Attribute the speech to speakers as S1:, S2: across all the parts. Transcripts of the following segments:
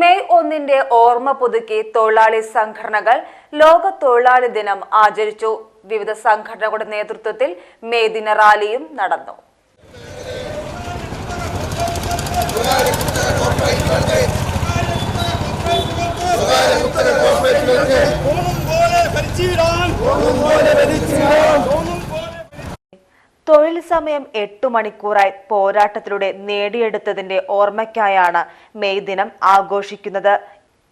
S1: May ഒന്നിന്റെ ഓർമ്മ പുതുക്കി തൊഴിലാളി സംഘടനകൾ ലോക തൊഴിലാളി ദിനം ആചരിച്ചു. വിവിധ സംഘടനകളുടെ നേതൃത്വത്തിൽ മെയ് ദിന റാലിയും നടന്നു.
S2: ഭരിച്ചിടാൻ
S1: തൊഴിൽ സമയം എട്ടു മണിക്കൂറായി പോരാട്ടത്തിലൂടെ നേടിയെടുത്തതിന്റെ ഓർമ്മയ്ക്കായാണ് മെയ് ദിനം ആഘോഷിക്കുന്നത്.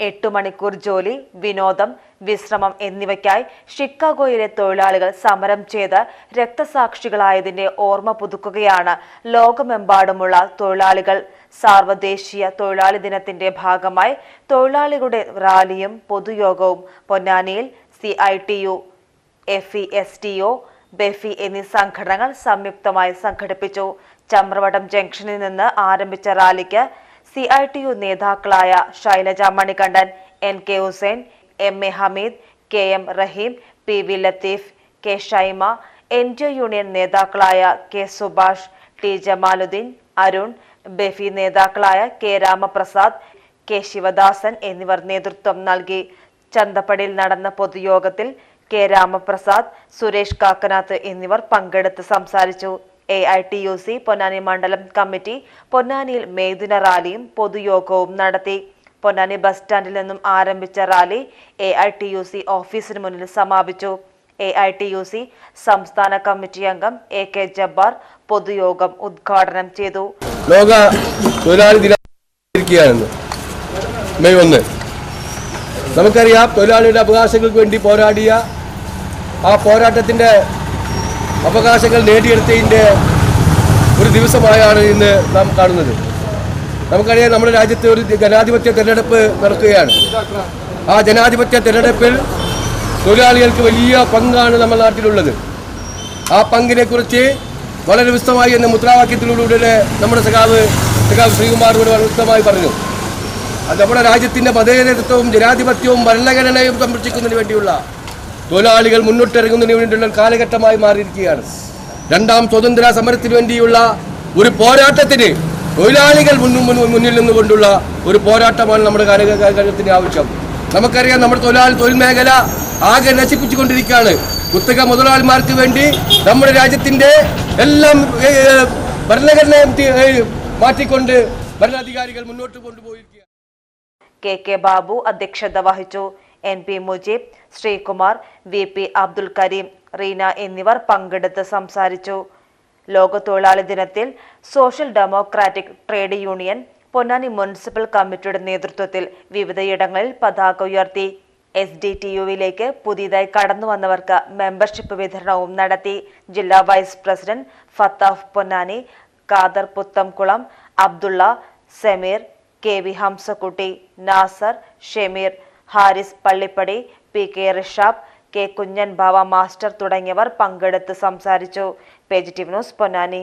S1: എട്ടു മണിക്കൂർ ജോലി വിനോദം വിശ്രമം എന്നിവയ്ക്കായി ഷിക്കാഗോയിലെ തൊഴിലാളികൾ സമരം ചെയ്ത് രക്തസാക്ഷികളായതിന്റെ ഓർമ്മ പുതുക്കുകയാണ് ലോകമെമ്പാടുമുള്ള തൊഴിലാളികൾ. സാർവദേശീയ തൊഴിലാളി ദിനത്തിന്റെ ഭാഗമായി തൊഴിലാളികളുടെ റാലിയും പൊതുയോഗവും പൊന്നാനിയിൽ C I T U F E S T O BEFI എന്നീ സംഘടനകൾ സംയുക്തമായി സംഘടിപ്പിച്ചു. ചമ്രവടം ജംഗ്ഷനിൽ നിന്ന് ആരംഭിച്ച റാലിക്ക് സി ഐ ടി യു നേതാക്കളായ Shailaja Manikandan N K Hussain M A Hameed K M Rahim P V Latheef K Shaima N G union നേതാക്കളായ K Subhash T Jamaluddin Arun BEFI നേതാക്കളായ കെ രാമപ്രസാദ് കെ ശിവദാസൻ എന്നിവർ നേതൃത്വം നൽകി. ചന്തപ്പടിയിൽ നടന്ന പൊതുയോഗത്തിൽ K Ramaprasad Suresh Kakkanath എന്നിവർ പങ്കെടുത്ത് സംസാരിച്ചു. A I T U C Ponnani മണ്ഡലം കമ്മിറ്റി പൊന്നാനിയിൽ മേദിന റാലിയും പൊതുയോഗവും നടത്തി. പൊന്നാനി ബസ് സ്റ്റാൻഡിൽ നിന്നും ആരംഭിച്ച rally A I T U C ഓഫീസിന് മുന്നിൽ സമാപിച്ചു. A I T U C സംസ്ഥാന കമ്മിറ്റി അംഗം എ കെ ജബ്ബാർ പൊതുയോഗം ഉദ്ഘാടനം ചെയ്തു.
S3: ലോക തൊഴിലാളി നമുക്കറിയാം തൊഴിലാളിയുടെ അവകാശങ്ങൾക്ക് വേണ്ടി പോരാടിയ ആ പോരാട്ടത്തിന്റെ അവകാശങ്ങൾ നേടിയെടുത്തതിന്റെ ഒരു ദിവസമായാണ് ഇന്ന് നാം കാണുന്നത്. നമുക്കറിയാം നമ്മുടെ രാജ്യത്ത് ഒരു ജനാധിപത്യ തെരഞ്ഞെടുപ്പ് നടക്കുകയാണ്. ആ ജനാധിപത്യ തെരഞ്ഞെടുപ്പിൽ തൊഴിലാളികൾക്ക് വലിയ പങ്കാണ് നമ്മുടെ നാട്ടിലുള്ളത്. ആ പങ്കിനെക്കുറിച്ച് വളരെ വിശദമായി എന്ന മുദ്രാവാക്യത്തിലൂടെ നമ്മുടെ സഖാവ് സഖാവ് ശ്രീകുമാറിനോട് വളരെ വ്യക്തമായി പറഞ്ഞു. അത് നമ്മുടെ രാജ്യത്തിന്റെ മതേതരത്വവും ജനാധിപത്യവും ഭരണഘടനയും സംരക്ഷിക്കുന്നതിന് വേണ്ടിയുള്ള തൊഴിലാളികൾ മുന്നോട്ടിറങ്ങുന്നതിന് വേണ്ടിയുള്ള കാലഘട്ടമായി മാറിയിരിക്കുകയാണ്. രണ്ടാം സ്വതന്ത്ര സമരത്തിന് വേണ്ടിയുള്ള ഒരു പോരാട്ടത്തിന് തൊഴിലാളികൾ മുന്നിൽ നിന്നുകൊണ്ടുള്ള ഒരു പോരാട്ടമാണ് നമ്മുടെ കാലഘട്ടത്തിന്റെ ആവശ്യം. നമുക്കറിയാം നമ്മുടെ തൊഴിലാളി തൊഴിൽ മേഖല ആകെ നശിപ്പിച്ചുകൊണ്ടിരിക്കുകയാണ്. കുത്തക മുതലാളിമാർക്ക് വേണ്ടി നമ്മുടെ രാജ്യത്തിന്റെ എല്ലാം ഏ, മാറ്റിക്കൊണ്ട് ഭരണാധികാരികൾ മുന്നോട്ട് കൊണ്ടുപോയിരിക്കുക
S1: കെ കെ ബാബു അധ്യക്ഷത വഹിച്ചു. N P Mujeeb Sreekumar V P Abdul Kareem Reena എന്നിവർ പങ്കെടുത്ത് സംസാരിച്ചു. ലോക തൊഴിലാളി ദിനത്തിൽ social democratic trade union Ponnani municipal കമ്മിറ്റിയുടെ നേതൃത്വത്തിൽ വിവിധയിടങ്ങളിൽ പതാക ഉയർത്തി. എസ് ഡി ടി യുവിലേക്ക് പുതിയതായി കടന്നു വന്നവർക്ക് മെമ്പർഷിപ്പ് വിതരണവും നടത്തി. ജില്ലാ vice president Fathaf Ponnani Khader Puthamkulam Abdulla Sameer K V Hamsakutty Nasar Shemeer Haris Pallippadi P K Rishab K Kunjan Bava master തുടങ്ങിയവർ പങ്കെടുത്ത് സംസാരിച്ചു. Page T news Ponnani.